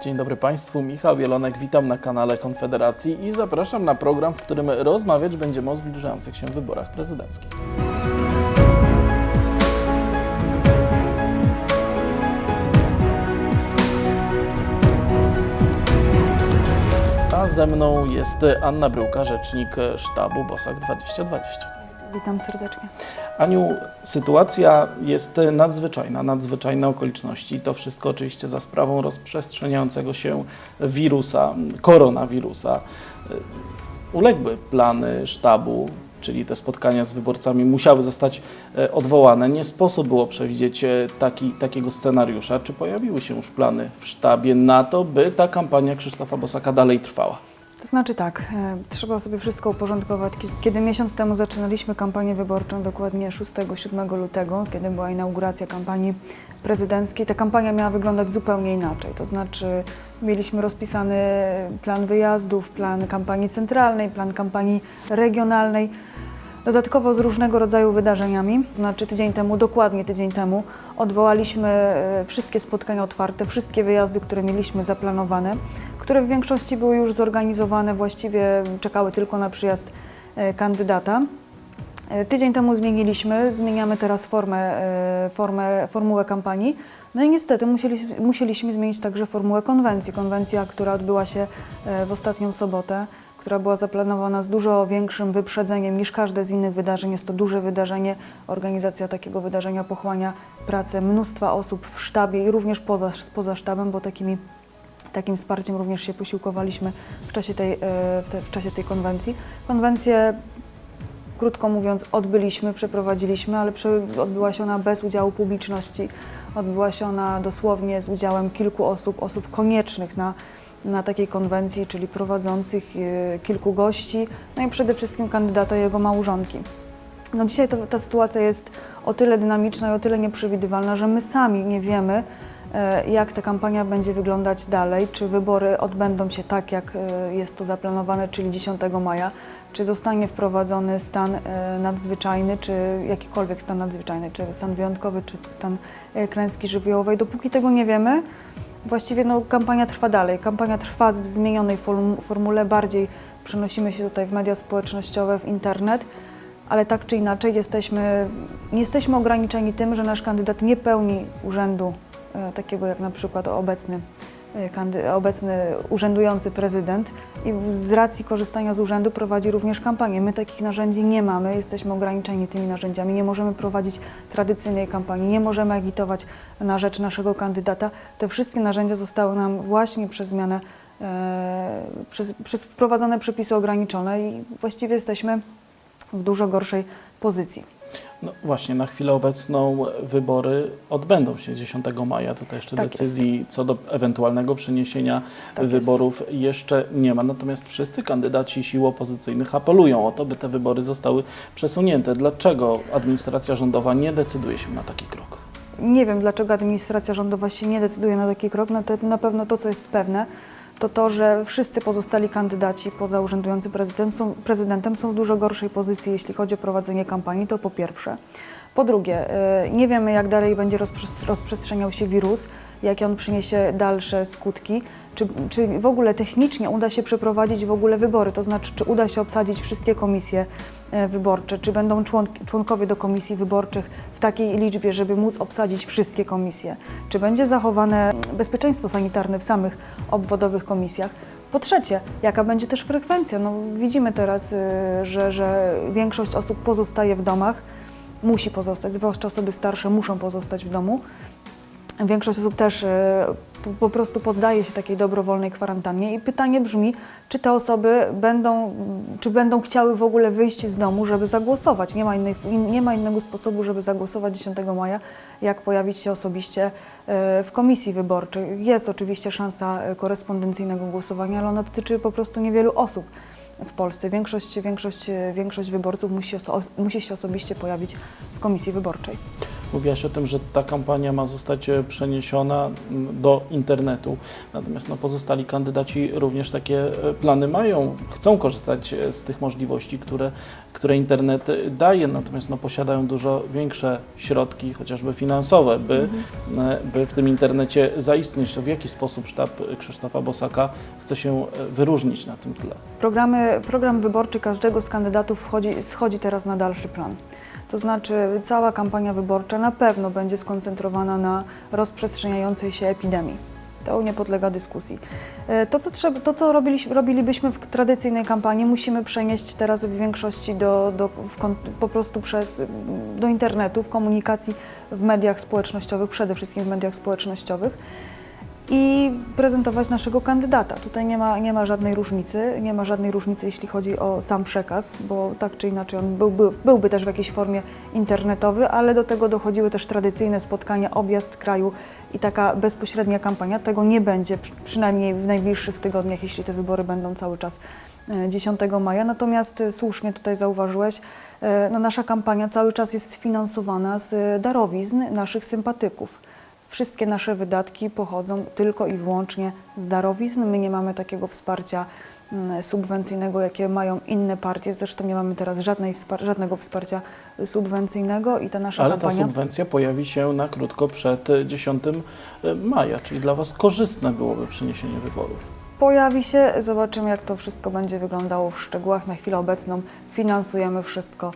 Dzień dobry Państwu, Michał Jelonek, witam na kanale Konfederacji i zapraszam na program, w którym rozmawiać będziemy o zbliżających się wyborach prezydenckich. A ze mną jest Anna Bryłka, rzecznik sztabu Bosak 2020. Witam serdecznie. Aniu, sytuacja jest nadzwyczajna, nadzwyczajne okoliczności. To wszystko oczywiście za sprawą rozprzestrzeniającego się wirusa, koronawirusa. Uległy plany sztabu, czyli te spotkania z wyborcami musiały zostać e, odwołane. Nie sposób było przewidzieć e, taki, takiego scenariusza. Czy pojawiły się już plany w sztabie na to, by ta kampania Krzysztofa Bosaka dalej trwała? To znaczy tak, e, trzeba sobie wszystko uporządkować. Kie- Kiedy miesiąc temu zaczynaliśmy kampanię wyborczą, dokładnie 6-7 lutego, kiedy była inauguracja kampanii prezydenckiej, ta kampania miała wyglądać zupełnie inaczej. To znaczy mieliśmy rozpisany plan wyjazdów, plan kampanii centralnej, plan kampanii regionalnej. Dodatkowo z różnego rodzaju wydarzeniami, znaczy tydzień temu, dokładnie tydzień temu, odwołaliśmy e, wszystkie spotkania otwarte, wszystkie wyjazdy, które mieliśmy zaplanowane, które w większości były już zorganizowane, właściwie czekały tylko na przyjazd e, kandydata. E, Tydzień temu zmieniliśmy, zmieniamy teraz formę, formę, formułę kampanii. No i niestety musieliśmy, musieliśmy zmienić także formułę konwencji. Konwencja, która odbyła się w ostatnią sobotę, która była zaplanowana z dużo większym wyprzedzeniem niż każde z innych wydarzeń. Jest to duże wydarzenie. Organizacja takiego wydarzenia pochłania pracę mnóstwa osób w sztabie i również poza, poza sztabem, bo takimi Takim wsparciem również się posiłkowaliśmy w czasie tej, e, w, te, w czasie tej konwencji. Konwencję, krótko mówiąc, odbyliśmy, przeprowadziliśmy, ale odbyła się ona bez udziału publiczności. Odbyła się ona dosłownie z udziałem kilku osób, osób koniecznych na, na takiej konwencji, czyli prowadzących, e, kilku gości, no i przede wszystkim kandydata i jego małżonki. No dzisiaj to, ta sytuacja jest o tyle dynamiczna i o tyle nieprzewidywalna, że my sami nie wiemy, e, jak ta kampania będzie wyglądać dalej, czy wybory odbędą się tak, jak e, jest to zaplanowane, czyli 10 maja, czy zostanie wprowadzony stan nadzwyczajny, czy jakikolwiek stan nadzwyczajny, czy stan wyjątkowy, czy stan klęski żywiołowej. Dopóki tego nie wiemy, właściwie no, kampania trwa dalej. Kampania trwa w zmienionej form- formule, bardziej przenosimy się tutaj w media społecznościowe, w internet. Ale tak czy inaczej jesteśmy, nie jesteśmy ograniczeni tym, że nasz kandydat nie pełni urzędu e, takiego jak na przykład obecny, obecny urzędujący prezydent i z racji korzystania z urzędu prowadzi również kampanię. My takich narzędzi nie mamy, jesteśmy ograniczeni tymi narzędziami, nie możemy prowadzić tradycyjnej kampanii, nie możemy agitować na rzecz naszego kandydata. Te wszystkie narzędzia zostały nam właśnie przez zmianę, e, przez, przez wprowadzone przepisy ograniczone i właściwie jesteśmy w dużo gorszej pozycji. No właśnie, na chwilę obecną wybory odbędą się 10 maja. Tutaj jeszcze Tak decyzji co do ewentualnego przeniesienia Tak wyborów jeszcze nie ma. Natomiast wszyscy kandydaci sił opozycyjnych apelują o to, by te wybory zostały przesunięte. Dlaczego administracja rządowa nie decyduje się na taki krok? Nie wiem, dlaczego administracja rządowa się nie decyduje na taki krok. Na, te, na pewno to, co jest pewne, to to, że wszyscy pozostali kandydaci poza urzędującym prezydentem są, prezydentem są w dużo gorszej pozycji, jeśli chodzi o prowadzenie kampanii, to po pierwsze. Po drugie, y, nie wiemy, jak dalej będzie rozprzes- rozprzestrzeniał się wirus, jakie on przyniesie dalsze skutki, czy, czy w ogóle technicznie uda się przeprowadzić w ogóle wybory, to znaczy, czy uda się obsadzić wszystkie komisje wyborcze, czy będą członk- członkowie do komisji wyborczych w takiej liczbie, żeby móc obsadzić wszystkie komisje, czy będzie zachowane bezpieczeństwo sanitarne w samych obwodowych komisjach. Po trzecie, jaka będzie też frekwencja? No, widzimy teraz, y, że, że większość osób pozostaje w domach, musi pozostać, zwłaszcza osoby starsze muszą pozostać w domu. Większość osób też e, po, prostu poddaje się takiej dobrowolnej kwarantannie i pytanie brzmi, czy te osoby będą, czy będą chciały w ogóle wyjść z domu, żeby zagłosować. Nie ma, innej, in- nie ma innego sposobu, żeby zagłosować 10 maja, jak pojawić się osobiście e, w komisji wyborczej. Jest oczywiście szansa e, korespondencyjnego głosowania, ale ona dotyczy po prostu niewielu osób w Polsce. Większość, większość, większość wyborców musi, musi się osobiście pojawić w komisji wyborczej. Mówiłaś o tym, że ta kampania ma zostać e, przeniesiona do internetu. Natomiast no, pozostali kandydaci również takie e, plany mają, chcą korzystać e, z tych możliwości, które, które internet daje, natomiast no, posiadają dużo większe środki, chociażby finansowe, by, e, by w tym internecie zaistnieć. To w jaki sposób sztab Krzysztofa Bosaka chce się wyróżnić na tym tle? Programy, program wyborczy każdego z kandydatów wchodzi, schodzi teraz na dalszy plan. To znaczy cała kampania wyborcza na pewno będzie skoncentrowana na rozprzestrzeniającej się epidemii. To nie podlega dyskusji. E, To, co, trzeba, to, co robilibyśmy w tradycyjnej kampanii, musimy przenieść teraz w większości do, do, w, po prostu przez, do internetu, w komunikacji w mediach społecznościowych, przede wszystkim w mediach społecznościowych i prezentować naszego kandydata. Tutaj nie ma, nie ma żadnej różnicy, nie ma żadnej różnicy, jeśli chodzi o sam przekaz, bo tak czy inaczej on byłby, byłby też w jakiejś formie internetowy, ale do tego dochodziły też tradycyjne spotkania, objazd kraju i taka bezpośrednia kampania. Tego nie będzie, przy- przynajmniej w najbliższych tygodniach, jeśli te wybory będą cały czas e, 10 maja. Natomiast e, słusznie tutaj zauważyłeś, e, no nasza kampania cały czas jest finansowana z e, darowizn naszych sympatyków. Wszystkie nasze wydatki pochodzą tylko i wyłącznie z darowizn. My nie mamy takiego wsparcia mm, subwencyjnego, jakie mają inne partie. Zresztą nie mamy teraz żadnej żadnego wsparcia subwencyjnego i ta nasza Ale ta kampania. subwencja pojawi się na krótko przed e, 10 maja, czyli dla Was korzystne byłoby przeniesienie wyborów. Pojawi się, zobaczymy jak to wszystko będzie wyglądało w szczegółach. Na chwilę obecną finansujemy wszystko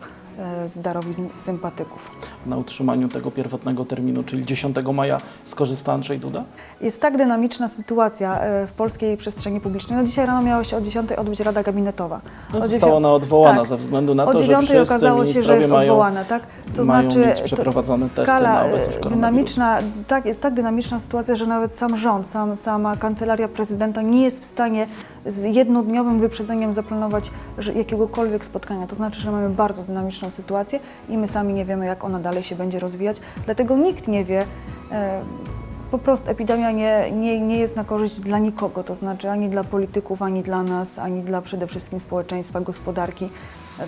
z darowizn sympatyków. Na utrzymaniu tego pierwotnego terminu, czyli 10 maja, skorzysta Andrzej Duda? Jest tak dynamiczna sytuacja e, w polskiej przestrzeni publicznej. No dzisiaj rano miała się o 10 odbyć Rada Gabinetowa. No, została dziewią- ona odwołana tak. ze względu na o to, że 9 wszyscy okazało się, że jest mają odwołana, tak? To mają znaczy mieć to- przeprowadzone testy skala na e, obecność dynamiczna, tak, jest tak dynamiczna sytuacja, że nawet sam rząd, sam, sama kancelaria prezydenta nie jest w stanie z jednodniowym wyprzedzeniem zaplanować jakiegokolwiek spotkania. To znaczy, że mamy bardzo dynamiczną sytuację i my sami nie wiemy, jak ona dalej się będzie rozwijać. Dlatego nikt nie wie. E, po prostu epidemia nie, nie, nie jest na korzyść dla nikogo, to znaczy ani dla polityków, ani dla nas, ani dla przede wszystkim społeczeństwa, gospodarki.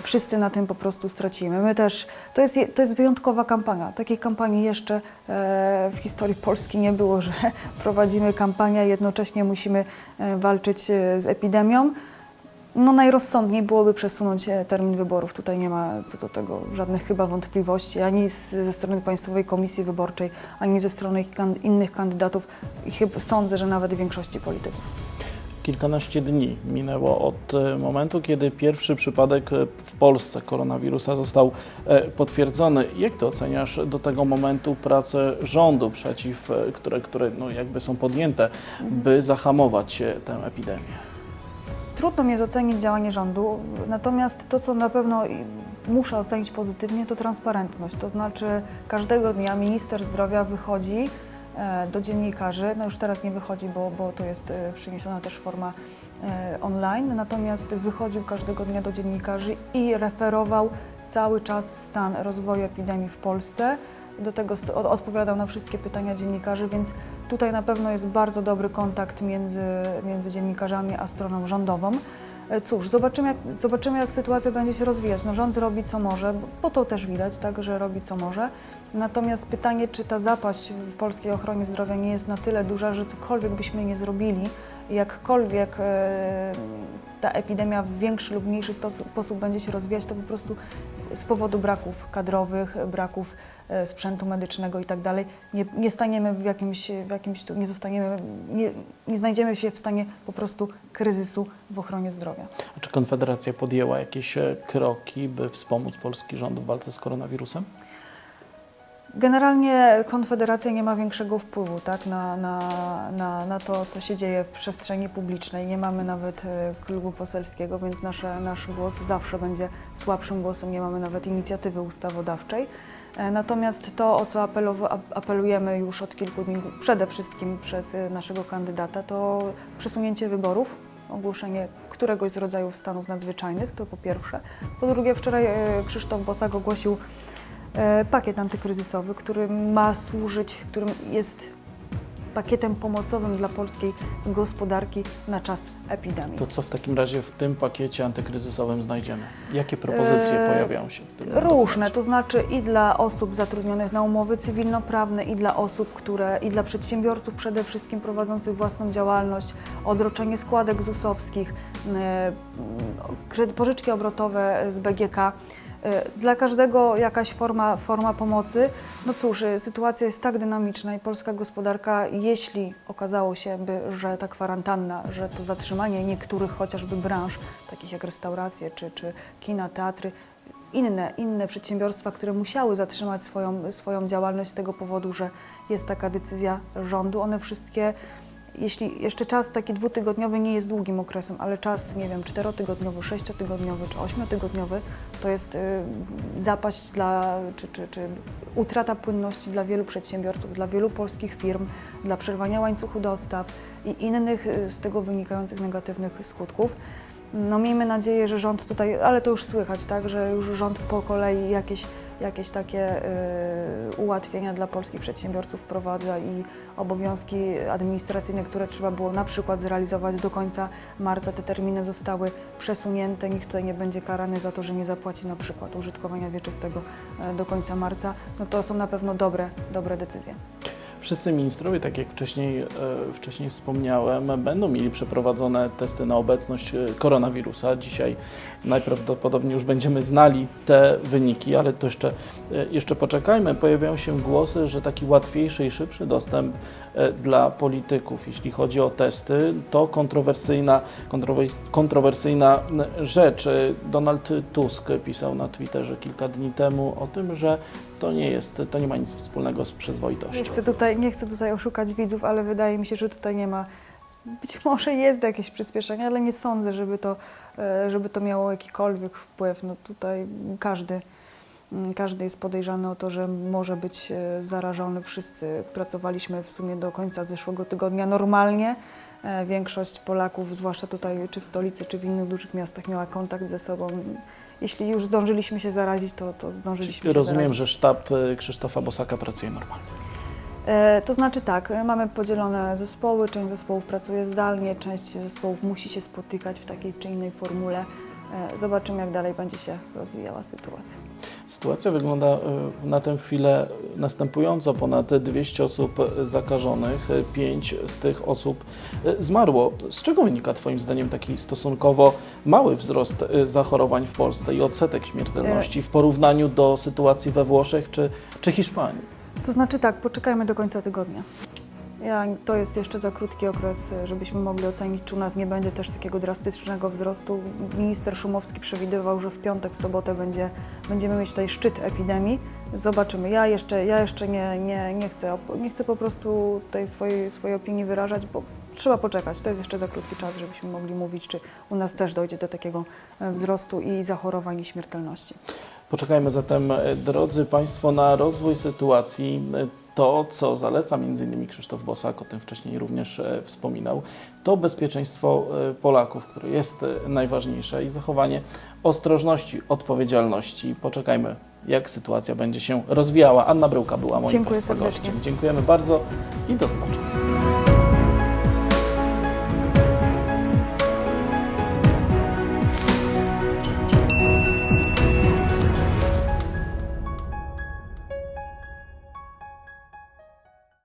Wszyscy na tym po prostu stracimy. My też, to jest, je- to jest wyjątkowa kampania. Takiej kampanii jeszcze e, w historii Polski nie było, że prowadzimy kampanię, jednocześnie musimy e, walczyć e, z epidemią. No najrozsądniej byłoby przesunąć termin wyborów. Tutaj nie ma co do tego żadnych chyba wątpliwości, ani z, ze strony Państwowej Komisji Wyborczej, ani ze strony innych kandydatów i chyba sądzę, że nawet większości polityków. Kilkanaście dni minęło od e, momentu, kiedy pierwszy przypadek e, w Polsce koronawirusa został e, potwierdzony. Jak ty oceniasz do tego momentu pracę rządu przeciw, które, które no jakby są podjęte, by zahamować tę epidemię? Trudno mi jest ocenić działanie rządu, natomiast to, co na pewno muszę ocenić pozytywnie, to transparentność. To znaczy, każdego dnia minister zdrowia wychodzi do dziennikarzy, no już teraz nie wychodzi, bo, bo to jest e, przyniesiona też forma e, online, natomiast wychodził każdego dnia do dziennikarzy i referował cały czas stan rozwoju epidemii w Polsce. Do tego odpowiadał na wszystkie pytania dziennikarzy, więc tutaj na pewno jest bardzo dobry kontakt między, między dziennikarzami a stroną rządową. E, Cóż, zobaczymy jak, zobaczymy, jak sytuacja będzie się rozwijać. No, rząd robi co może, bo- to też widać, tak, że robi co może. Natomiast pytanie, czy ta zapaść w polskiej ochronie zdrowia nie jest na tyle duża, że cokolwiek byśmy nie zrobili, jakkolwiek e, ta epidemia w większy lub mniejszy sposób będzie się rozwijać, to po prostu z powodu braków kadrowych, braków e, sprzętu medycznego i tak dalej, nie, nie staniemy w jakimś, w jakimś nie zostaniemy, nie, nie znajdziemy się w stanie po prostu kryzysu w ochronie zdrowia. A Czy Konfederacja podjęła jakieś e, kroki, by wspomóc polski rząd w walce z koronawirusem? Generalnie Konfederacja nie ma większego wpływu tak, na, na, na, na to, co się dzieje w przestrzeni publicznej. Nie mamy nawet e, klubu poselskiego, więc nasze, nasz głos zawsze będzie słabszym głosem. Nie mamy nawet inicjatywy ustawodawczej. E, Natomiast to, o co apelujemy już od kilku dni, przede wszystkim przez e, naszego kandydata, to przesunięcie wyborów, ogłoszenie któregoś z rodzajów stanów nadzwyczajnych, to po pierwsze. Po drugie, wczoraj Krzysztof Bosak ogłosił pakiet antykryzysowy, który ma służyć, którym jest pakietem pomocowym dla polskiej gospodarki na czas epidemii. To co w takim razie w tym pakiecie antykryzysowym znajdziemy? Jakie propozycje Eee, pojawiają się w tym Różne, to znaczy i dla osób zatrudnionych na umowy cywilnoprawne, i dla osób, które, i dla przedsiębiorców przede wszystkim prowadzących własną działalność, odroczenie składek ZUS-owskich, e, pożyczki obrotowe z BGK. E, Dla każdego jakaś forma, forma pomocy. No cóż, e, sytuacja jest tak dynamiczna i polska gospodarka, jeśli okazało się, by, że ta kwarantanna, że to zatrzymanie niektórych chociażby branż, takich jak restauracje czy, czy kina, teatry, inne, inne przedsiębiorstwa, które musiały zatrzymać swoją, swoją działalność z tego powodu, że jest taka decyzja rządu, one wszystkie, jeśli jeszcze czas taki dwutygodniowy nie jest długim okresem, ale czas, nie wiem, czterotygodniowy, sześciotygodniowy czy ośmiotygodniowy, to jest y, zapaść dla, czy, czy, czy utrata płynności dla wielu przedsiębiorców, dla wielu polskich firm, dla przerwania łańcuchu dostaw i innych y, z tego wynikających negatywnych skutków. No miejmy nadzieję, że rząd tutaj, ale to już słychać, tak, że już rząd po kolei jakieś, jakieś takie y, ułatwienia dla polskich przedsiębiorców wprowadza i obowiązki administracyjne, które trzeba było na przykład zrealizować do końca marca, te terminy zostały przesunięte. Nikt tutaj nie będzie karany za to, że nie zapłaci na przykład użytkowania wieczystego e, do końca marca. No to są na pewno dobre, dobre decyzje. Wszyscy ministrowie, tak jak wcześniej, e, wcześniej wspomniałem, będą mieli przeprowadzone testy na obecność e, koronawirusa. Dzisiaj najprawdopodobniej już będziemy znali te wyniki, ale to jeszcze, e, jeszcze poczekajmy. Pojawiają się głosy, że taki łatwiejszy i szybszy dostęp dla polityków, jeśli chodzi o testy, to kontrowersyjna, kontrowers- kontrowersyjna rzecz. Donald Tusk pisał na Twitterze kilka dni temu o tym, że to nie jest, to nie ma nic wspólnego z przyzwoitością. Nie chcę, tutaj, nie chcę tutaj oszukać widzów, ale wydaje mi się, że tutaj nie ma. Być może jest jakieś przyspieszenie, ale nie sądzę, żeby to, e, żeby to miało jakikolwiek wpływ. No tutaj każdy, mm, każdy jest podejrzany o to, że może być e, zarażony. Wszyscy pracowaliśmy w sumie do końca zeszłego tygodnia normalnie. E, Większość Polaków, zwłaszcza tutaj czy w stolicy, czy w innych dużych miastach, miała kontakt ze sobą. Jeśli już zdążyliśmy się zarazić, to, to zdążyliśmy się Rozumiem, zarazić. że sztab y, Krzysztofa Bosaka pracuje normalnie. E, To znaczy tak, e, mamy podzielone zespoły, część zespołów pracuje zdalnie, część zespołów musi się spotykać w takiej czy innej formule. E, Zobaczymy, jak dalej będzie się rozwijała sytuacja. Sytuacja wygląda y, na tę chwilę następująco. Ponad 200 osób zakażonych, 5 z tych osób zmarło. Z czego wynika Twoim zdaniem taki stosunkowo mały wzrost zachorowań w Polsce i odsetek śmiertelności w porównaniu do sytuacji we Włoszech czy, czy Hiszpanii? To znaczy tak, poczekajmy do końca tygodnia. Ja, to jest jeszcze za krótki okres, e, żebyśmy mogli ocenić, czy u nas nie będzie też takiego drastycznego wzrostu. Minister Szumowski przewidywał, że w piątek, w sobotę będzie, będziemy mieć tutaj szczyt epidemii. Zobaczymy. Ja jeszcze, ja jeszcze nie, nie, nie, chcę, nie chcę po prostu tej swojej, swojej opinii wyrażać, bo trzeba poczekać. To jest jeszcze za krótki czas, żebyśmy mogli mówić, czy u nas też dojdzie do takiego e, wzrostu i zachorowań i śmiertelności. Poczekajmy zatem, e, drodzy Państwo, na rozwój sytuacji. To, co zaleca m.in. Krzysztof Bosak, o tym wcześniej również e, wspominał, to bezpieczeństwo e, Polaków, które jest e, najważniejsze i zachowanie ostrożności, odpowiedzialności. Poczekajmy, jak sytuacja będzie się rozwijała. Anna Bryłka była moim Dziękuję. Dziękujemy bardzo i do zobaczenia.